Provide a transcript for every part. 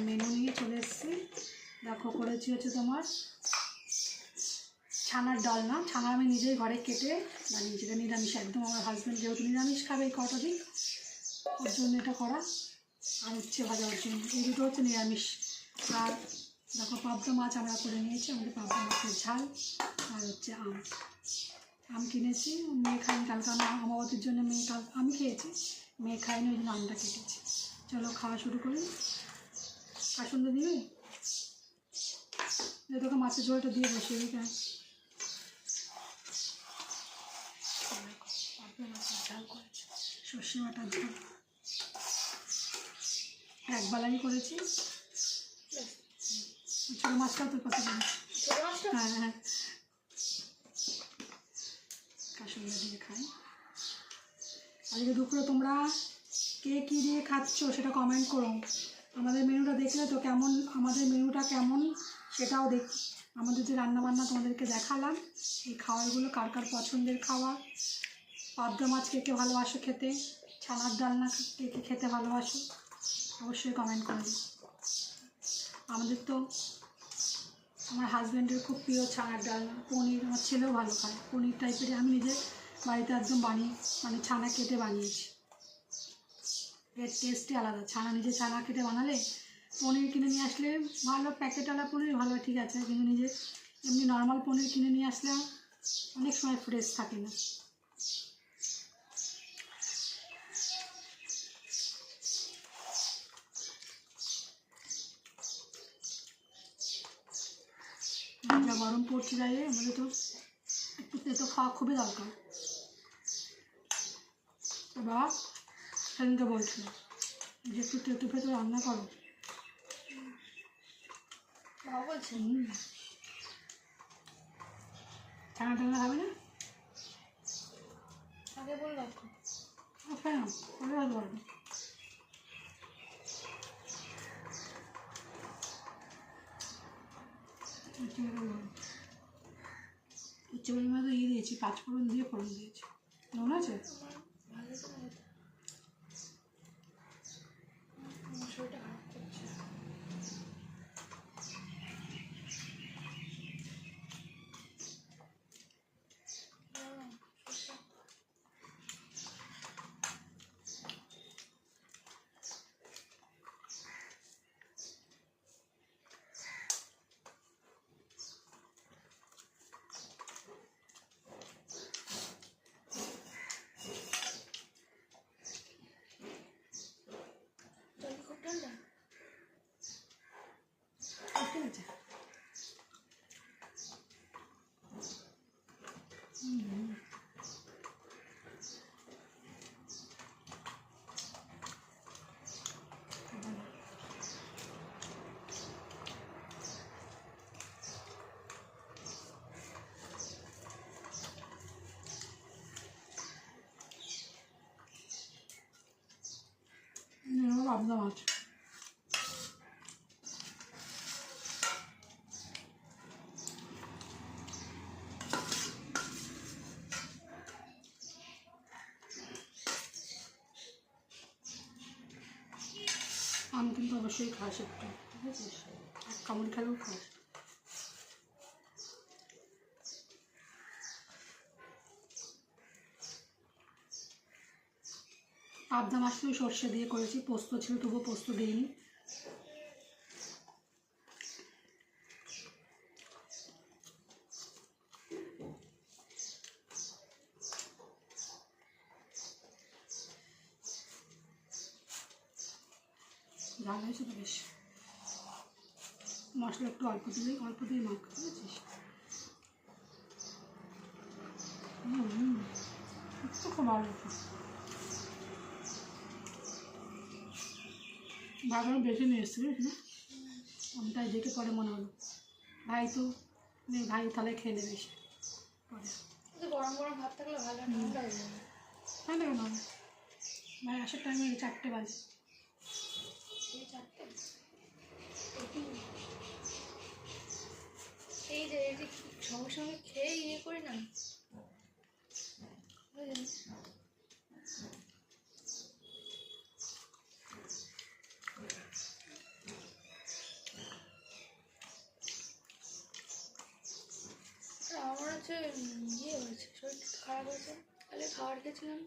Menu নিয়ে চলে এসেছি। দেখো, করেছি হচ্ছে তোমার ছানার ডাল না? ছানা আমি নিজেই ঘরে কেটে বানিয়েছি। এটা নিরামিষ, একদম আমার হাজব্যান্ড যেহেতু নিরামিষ খাবে এই কটা দিন, ওর জন্য এটা করা। আর হচ্ছে ভাজা জন্য। এই দুটো হচ্ছে নিরামিষ। আর দেখো, পাবদা মাছ আমরা করে নিয়েছি। আমাদের পাবদা মাছের ঝাল আর হচ্ছে আম। আম কিনেছি। মেয়ে খাইনি কালকে। আমার আমাবতীর জন্য মেয়ে কাল, আমি খেয়েছি। মেয়ে খাইনি ওই জন্য আমটা কেটেছি। চলো, খাওয়া শুরু করি। কাসুন্দ দিবি তোকে মাছের ঝোলটা দিয়ে বসিয়ে দিই কেন সর্ষে বাটার ঝাল এক বেলাই করেছি। ছোটো মাছটাও তোর কত করেছি হ্যাঁ হ্যাঁ। কাসুন্দ দিয়ে খাই। আজকে দুপুরে তোমরা কে কী দিয়ে খাচ্ছ সেটা কমেন্ট করো। আমাদের মেনুটা দেখলে তো কেমন, আমাদের মেনুটা কেমন সেটাও দেখ, আমাদের যে রান্নাবান্না তোমাদেরকে দেখালাম, এই খাবারগুলো কার কার পছন্দের খাবার? পাবদা মাছ কে কে ভালোবাসো খেতে? ছানার ডালনা কে কে খেতে ভালোবাসো? অবশ্যই কমেন্ট করে দিও। আমাদের তো, আমার হাজব্যান্ডের খুব প্রিয় ছানার ডালনা পনির, আমার ছেলেও ভালো খায়। পনির টাইপের আমি নিজে বাড়িতে একদম বানিয়ে মানে ছানা কেটে বানিয়েছি। এর টেস্টই আলাদা। ছানা নিজে ছানা কেটে বানালে পনির কিনে নিয়ে আসলে ভালো প্যাকেটওয়ালা পনির ভালো, ঠিক আছে, কিন্তু নিজে এমনি নর্মাল পনির কিনে নিয়ে আসলে অনেক সময় ফ্রেশ থাকে না। যা গরম পড়ছে যাই আমাদের তো একটু তেতো খাওয়া খুবই দরকার। তো বাবা সেদিনকে বলছিল যে একটু তেতো ফেতো রান্না করো। বলছে। ঠান্ডা ঠান্ডা খাবে না? আগে বলল কেন তো ইয়ে দিয়েছি পাঁচ ফোড়ন দিয়ে ফোড়ন দিয়েছি। কেমন আছে আমার ভালো তো লাগে আমার শরীরটা খারাপ করছে বাবা, শরীরটা- জল কি খুব ঠান্ডা ঠিক আছে হুম। এরকম পাবদা মাছ আম কিন্তু অবশ্যই খাস একটু। ঠিক আছে? এক কামড় খেলেও খাস। পাবদা মাছটাও সর্ষে দিয়ে করেছি পোস্ত ছিল তবুও পোস্ত দিইনি ঝাল হয়েছে তো বেশ মশলা একটু অল্প দিলেই অল্প দিয়ে মাখ একটু খুব ভালো ভাগেরও বেশি নিয়ে এসছি বুঝলি? না আমি তাই দেখে পরে মনে হলো ভাই তো ভাই তাহলে খেয়ে নেবে সে। পরে। গরম গরম ভাত থাকলে ভালো হয়ে কেন হবে? ভাই আসার টাইমে চারটে বাজে। এই যে সঙ্গে সঙ্গে খেয়ে ইয়ে করি না বুঝলি? হচ্ছে ইয়ে হয়েছে একটু খারাপ হয়েছে। তাহলে খাবার খেয়েছিলাম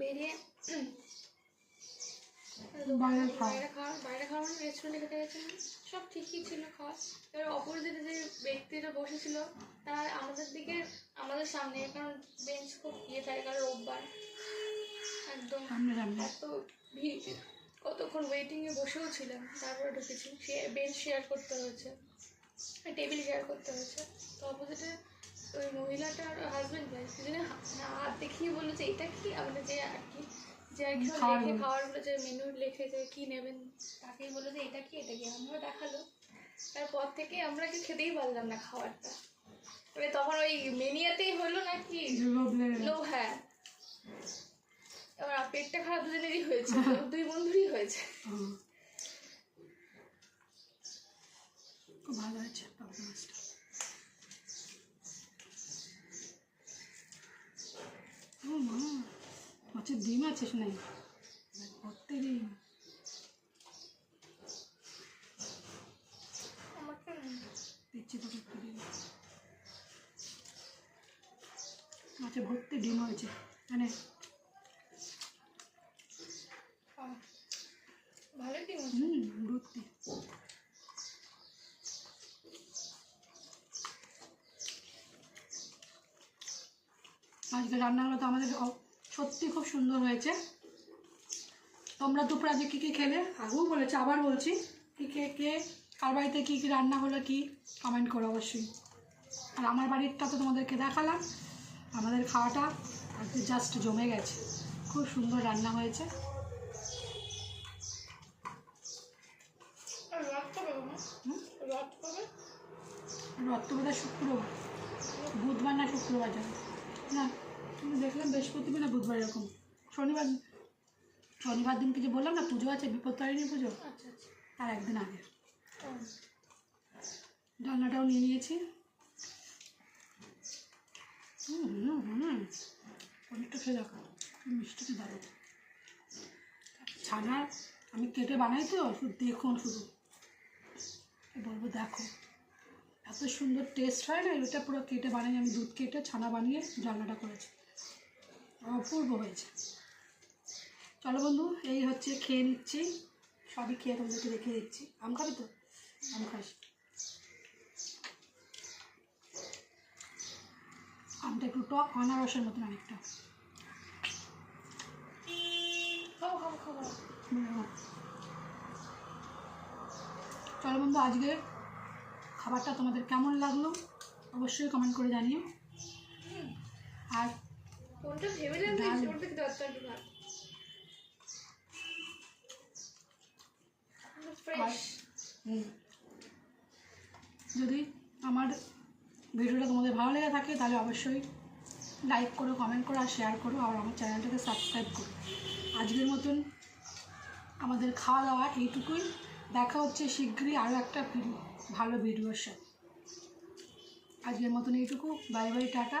বেরিয়ে। বাইরে খাওয়া। বাইরে খাওয়া মানে রেস্টুরেন্টে খেতে গেছিলাম। সব ঠিকই ছিল খাওয়া। এবার অপোজিটে যে ব্যক্তিটা বসেছিল তার আমাদের দিকে আমাদের সামনে কারণ বেঞ্চ খুব ইয়ে থাকে কারণ রোববার। একদম এত ভিড়। কতক্ষণ ওয়েটিংয়ে বসেও ছিলাম তারপরে ঢুকেছি। সে বেঞ্চ শেয়ার করতে হয়েছে টেবিল শেয়ার করতে হয়েছে। তো অপোজিটে ওই মহিলাটার হাজবেন্ড ভাই দুজনে না হাত দেখিয়ে বলল যে এটা কি? আমাদের যে আর কি? যে কি সব খাওয়ার লেখে বলে। যে মেনু লেখে যে কী নেবেন? তাকেই বলল যে এটা কি? এটা কি? আমরা দেখাল। তারপর থেকে আমরা কি খেতেই পারলাম না খাবারটা। এবার তখন ওই মেনিয়াতেই হলো লেগে গেছে। লো হ্যাঁ। এবার পেটটা খারাপ দুজনেরই হয়েছে দুই বন্ধুরই হয়েছে। ভালো হয়েছে মাছের ডিম আছে শুনে ভর্তি ডিম দিচ্ছি ডিম মাছে ভর্তি ডিম হয়েছে। মানে ভালো হুম, ভর্তি। আজকে রান্নাগুলো তো আমাদের সত্যি খুব সুন্দর হয়েছে। তোমরা দুপুর আজকে কী কী খেলে? আগেও বলেছে আবার বলছি কী কে কে কার বাড়িতে কী কী রান্না হলো কি কমেন্ট করো অবশ্যই। আর আমার বাড়িরটা তো তোমাদেরকে দেখালাম আমাদের খাওয়াটা আজকে জাস্ট জমে গেছে। খুব সুন্দর রান্না হয়েছে। রক্তবোধা শুক্রবার। বুধবার না শুক্রবার যাবে না দেখলাম বৃহস্পতিবার না বুধবার এরকম। শনিবার শনিবার দিনকে যে বললাম না পুজো আছে বিপত্তারিণী পুজো? আচ্ছা আচ্ছা। তার একদিন আগে। ডালনাটাও নিয়ে নিয়েছি। হুম হুম হুম। অনেকটা খেয়ে দেখো মিষ্টিটা দারুণ। ছানার আমি কেটে বানাই তো শুধু দেখুন শুধু। বলব দেখো। এত সুন্দর টেস্ট হয় না এটা পুরো কেটে বানাই আমি দুধ কেটে ছানা বানিয়ে ডালনাটা করেছি। অপূর্ব হয়েছে। চলো বন্ধু এই হচ্ছে খেয়ে নিচ্ছি। সবই খেয়ে তোমাদেরকে রেখে দিচ্ছি। আম খাবি তো? আম খাস। আমটা একটু টক আনারসের মতন অনেকটা চলো বন্ধু আজকে খাবারটা তোমাদের কেমন লাগল অবশ্যই কমেন্ট করে জানিও। আর যদি আমার ভিডিওটা তোমাদের ভালো লেগে থাকে তাহলে অবশ্যই লাইক করো কমেন্ট করো আর শেয়ার করো আর আমার চ্যানেলটাকে সাবস্ক্রাইব করো। আজকের মতন আমাদের খাওয়া দাওয়া এইটুকুই। দেখা হচ্ছে শীঘ্রই আরও একটা ভিডিও ভালো ভিডিওর সাথে। আজকের মতন এইটুকু। Bye bye tata.